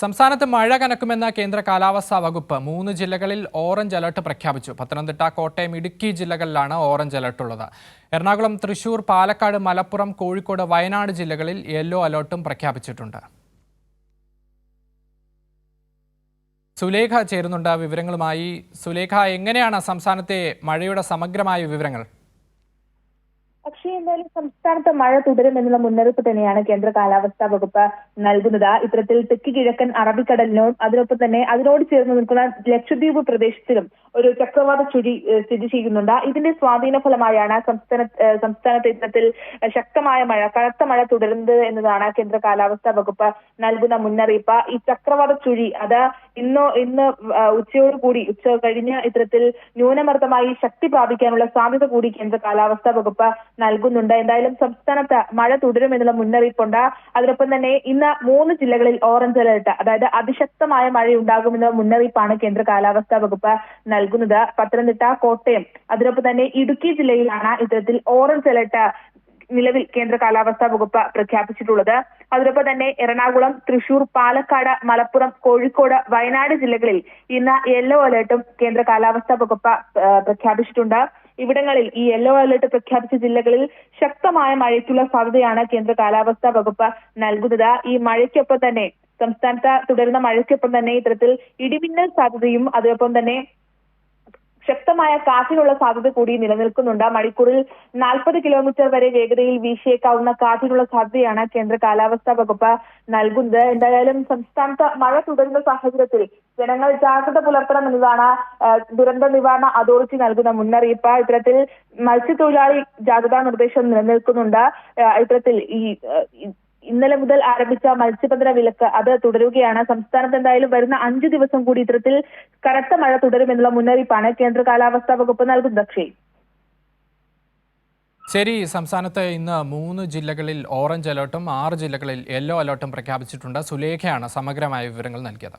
സംസ്ഥാനത്ത് മഴ കനക്കുമെന്ന കേന്ദ്ര കാലാവസ്ഥാ വകുപ്പ് മൂന്ന് ജില്ലകളിൽ ഓറഞ്ച് അലർട്ട് പ്രഖ്യാപിച്ചു. പത്തനംതിട്ട കോട്ടയം ഇടുക്കി ജില്ലകളിലാണ് ഓറഞ്ച് അലർട്ട് ഉള്ളത്. എറണാകുളം തൃശൂർ പാലക്കാട് മലപ്പുറം കോഴിക്കോട് വയനാട് ജില്ലകളിൽ യെല്ലോ അലർട്ടും പ്രഖ്യാപിച്ചിട്ടുണ്ട്. സുലേഖ ചേരുന്നുണ്ട് വിവരങ്ങളുമായി. സുലേഖ എങ്ങനെയാണ് സംസ്ഥാനത്തെ മഴയുടെ സമഗ്രമായ വിവരങ്ങൾ? പക്ഷേ എന്തായാലും സംസ്ഥാനത്ത് മഴ തുടരുമെന്നുള്ള മുന്നറിയിപ്പ് തന്നെയാണ് കേന്ദ്ര കാലാവസ്ഥാ വകുപ്പ് നൽകുന്നത്. ഇത്തരത്തിൽ തെക്ക് കിഴക്കൻ അറബിക്കടലിനും അതിനൊപ്പം തന്നെ അതിനോട് ചേർന്ന് നിൽക്കുന്ന ലക്ഷദ്വീപ് പ്രദേശത്തിലും ഒരു ചക്രവാത ചുഴി സ്ഥിതി ചെയ്യുന്നുണ്ട്. ഇതിന്റെ സ്വാധീന ഫലമായാണ് സംസ്ഥാന സംസ്ഥാനത്ത് ഇത്തരത്തിൽ ശക്തമായ മഴ കനത്ത മഴ തുടരുന്നത് എന്നതാണ് കേന്ദ്ര കാലാവസ്ഥാ വകുപ്പ് നൽകുന്ന മുന്നറിയിപ്പ്. ഈ ചക്രവാത ചുഴി അത് ഇന്നോ ഇന്ന് ഉച്ചയോടുകൂടി ഉച്ചയോട് കൂടി ഉച്ച കഴിഞ്ഞ് ഇത്തരത്തിൽ ന്യൂനമർദ്ദമായി ശക്തി പ്രാപിക്കാനുള്ള സാധ്യത കൂടി കേന്ദ്ര കാലാവസ്ഥാ വകുപ്പ് നൽകുന്നുണ്ട് എന്തായാലും സംസ്ഥാനത്ത് മഴ തുടരുമെന്നുള്ള മുന്നറിയിപ്പുണ്ട്. അതിനൊപ്പം തന്നെ ഇന്ന് മൂന്ന് ജില്ലകളിൽ ഓറഞ്ച് അലർട്ട് അതായത് അതിശക്തമായ മഴ ഉണ്ടാകുമെന്ന മുന്നറിയിപ്പാണ് കേന്ദ്ര കാലാവസ്ഥാ വകുപ്പ് നൽകുന്നത്. പത്തനംതിട്ട കോട്ടയം. അതിനൊപ്പം തന്നെ ഇടുക്കി ജില്ലയിലാണ് ഇത്തരത്തിൽ ഓറഞ്ച് അലർട്ട് നിലവിൽ കേന്ദ്ര കാലാവസ്ഥാ വകുപ്പ് പ്രഖ്യാപിച്ചിട്ടുള്ളത്. അതിനൊപ്പം തന്നെ എറണാകുളം തൃശൂർ പാലക്കാട് മലപ്പുറം കോഴിക്കോട് വയനാട് ജില്ലകളിൽ ഇന്ന് യെല്ലോ അലർട്ടും കേന്ദ്ര കാലാവസ്ഥാ വകുപ്പ് പ്രഖ്യാപിച്ചിട്ടുണ്ട്. ഇവിടങ്ങളിൽ ഈ യെല്ലോ അലർട്ട് പ്രഖ്യാപിച്ച ജില്ലകളിൽ ശക്തമായ മഴയ്ക്കുള്ള സാധ്യതയാണ് കേന്ദ്ര കാലാവസ്ഥാ വകുപ്പ് നൽകുന്നത്. ഈ മഴയ്ക്കൊപ്പം തന്നെ സംസ്ഥാനത്ത് തുടരുന്ന മഴയ്ക്കൊപ്പം തന്നെ ഇത്തരത്തിൽ ഇടിമിന്നൽ സാധ്യതയും അതോടൊപ്പം തന്നെ ശക്തമായ കാറ്റിനുള്ള സാധ്യത കൂടി നിലനിൽക്കുന്നുണ്ട്. മണിക്കൂറിൽ നാൽപ്പത് കിലോമീറ്റർ വരെ വേഗതയിൽ വീശിയേക്കാവുന്ന കാറ്റിനുള്ള സാധ്യതയാണ് കേന്ദ്ര കാലാവസ്ഥാ വകുപ്പ് നൽകുന്നത്. എന്തായാലും സംസ്ഥാനത്ത് മഴ തുടരുന്ന സാഹചര്യത്തിൽ ജനങ്ങൾ ജാഗ്രത പുലർത്തണം എന്നതാണ് ദുരന്ത നിവാരണ അതോറിറ്റി നൽകുന്ന മുന്നറിയിപ്പ്. ഇത്തരത്തിൽ മത്സ്യത്തൊഴിലാളി ജാഗ്രതാ നിർദ്ദേശം നിലനിൽക്കുന്നുണ്ട്. ഇത്തരത്തിൽ ഈ ഇന്നലെ മുതൽ ആരംഭിച്ച മത്സ്യബന്ധന വിലക്ക് അത് തുടരുകയാണ്. സംസ്ഥാനത്ത് എന്തായാലും വരുന്ന അഞ്ചു ദിവസം കൂടി ഇത്തരത്തിൽ കനത്ത മഴ തുടരുമെന്നുള്ള മുന്നറിയിപ്പാണ് കേന്ദ്ര കാലാവസ്ഥാ വകുപ്പ് നൽകുന്നത്. അക്ഷയ്. ശരി സംസ്ഥാനത്ത് ഇന്ന് മൂന്ന് ജില്ലകളിൽ ഓറഞ്ച് അലേർട്ടും ആറ് ജില്ലകളിൽ യെല്ലോ അലേർട്ടും പ്രഖ്യാപിച്ചിട്ടുണ്ട്. സുലേഖയാണ് സമഗ്രമായ വിവരങ്ങൾ നൽകിയത്.